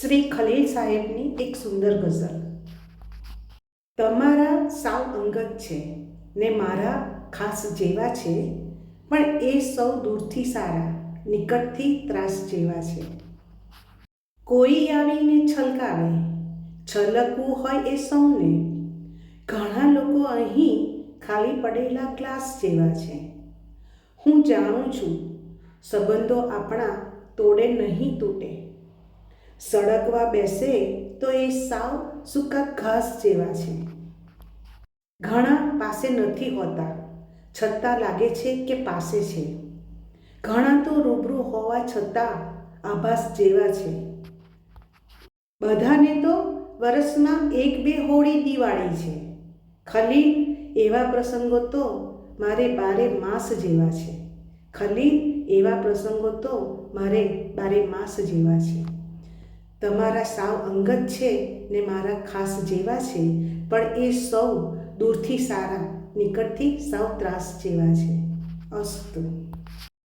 શ્રી ખલીલ સાહેબની એક સુંદર ગઝલ. તમારા સાવ અંગત છે ને મારા ખાસ જેવા છે, પણ એ સૌ દૂરથી સારા, નિકટથી ત્રાસ જેવા છે. કોઈ આવીને છલકાવે, છલકવું હોય એ સૌને. ઘણા લોકો અહીં ખાલી પડેલા ક્લાસ જેવા છે. હું જાણું છું, સંબંધો આપણા તોડે નહીં તૂટે. સળગવા બેસે તો એ સાવ સૂકા ઘાસ જેવા છે. ઘણા પાસે નથી હોતા. છતાં લાગે છે કે પાસે છે. ઘણા તો રૂબરૂ હોવા છતાં આભાસ જેવા છે. બધાને તો વર્ષમાં એક બે હોળી દિવાળી છે. ખલી, એવા પ્રસંગો તો મારે બારે માસ જેવા છે. ખલી, એવા પ્રસંગો તો મારે બારે માસ જેવા છે. તમારા સાવ અંગત છે ને મારા ખાસ જેવા છે, પણ એ સૌ દૂરથી સારા, નિકટથી સાવ ત્રાસ જેવા છે. અસ્તુ.